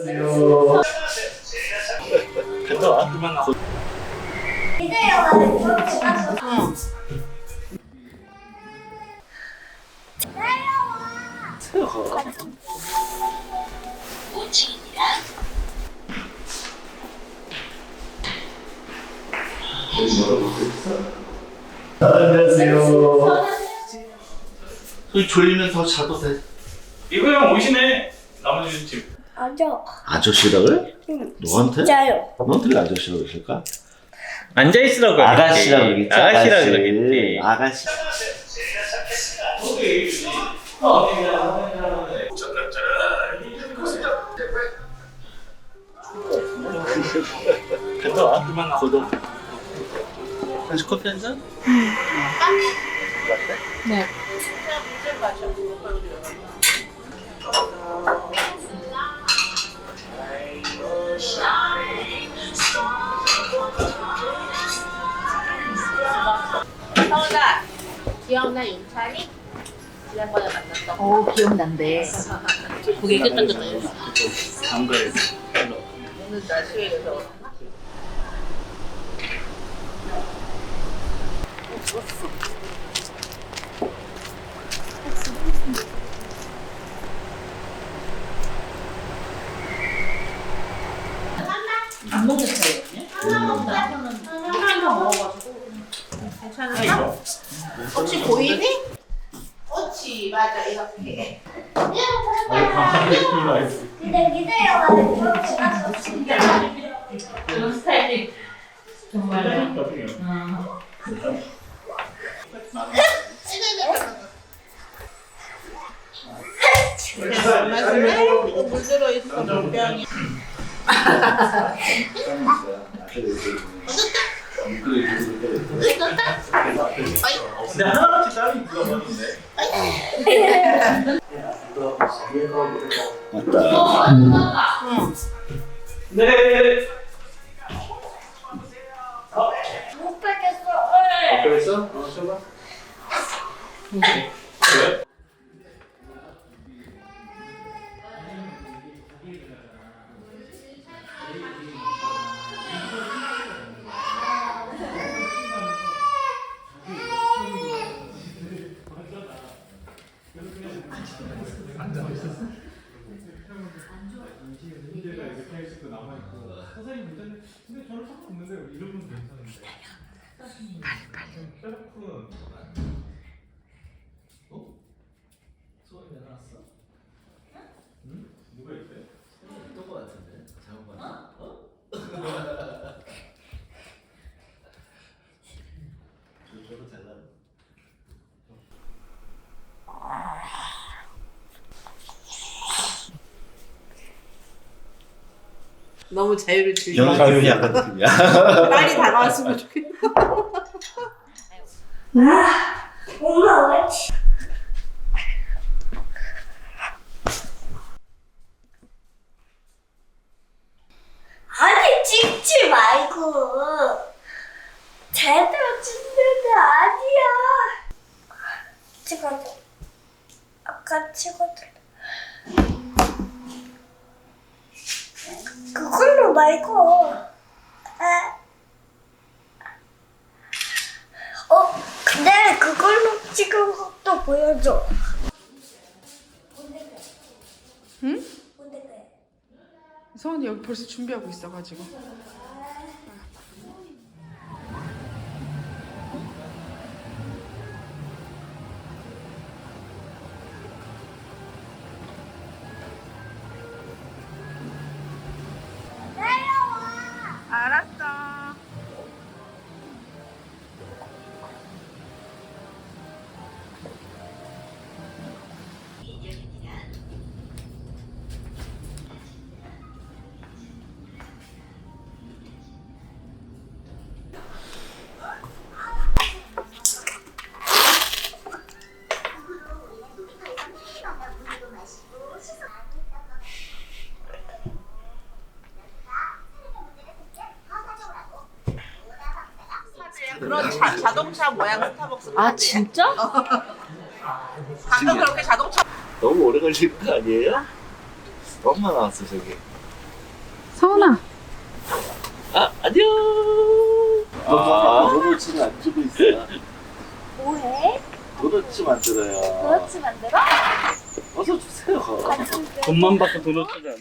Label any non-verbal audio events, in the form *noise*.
안녕하세요. 갔다 와. 그만 나. 기대요. 그렇게 가서. 안녕하세요. 그 졸리면 더 자도 돼. 이거 형 오시네. 나머지 팀. 맞아. 아저씨라고요? 응. 너한테? 진짜요. 너한테 왜 아저씨라고 그러실까? 앉아 있으라고. 아가씨라고 그러겠지. 아가씨라고 아가씨. 그러겠지. 아가씨. 갔다 와. 그만. 다시 커피 한 잔? 서울 기억나 윤찬이? 지난번에 만났던 어 끄떡끄떡 담가야 돼. 오늘 날씨에 대해서 안 먹는 스타일이거든요? 하나만 먹어가지고 괜찮아? 혹시 보이니? 그렇지 맞아 이렇게 근데 기대요. 그런 스타일이 정말 이거 물 들어 있어 물병이 근데 하나같이 따로 입구가 많은데. 맞다. 네. 못 뺏겠어. 그랬어? 어, 쳐봐. 왜? 안 잡았어. 문제가 이렇게 해있고 남아 있고 선생님 문제는 근데 저는 상관없는데 이런 분 괜찮은데. 빨리 빨리. 셰프 너무 자유를 즐겨 영상이 약간 느낌이야. *laughs* 빨리 다가왔으면 좋겠다 엄마 왜? 치- 아니 찍지 말고 제대로 찍는 게 아니야. 찍어줘. 아까 찍어줘. 그걸로 말고. 아. 어, 근데 그걸로 찍은 것도 보여줘. 응? 서원이 여기 벌써 준비하고 있어가지고 그런 차, 자동차 모양 스타벅스. 아 진짜? *laughs* 가끔 그렇게 자동차 너무 오래 걸릴 거 아니에요? 엄마 나왔어 저기. 서훈아 아 안녕. 아, 로봇은 안 주고 있어. 뭐해? 도넛츠 만들어요. 도넛츠 만들어? 어서 주세요. 아, 돈만 받고 도넛 주지 않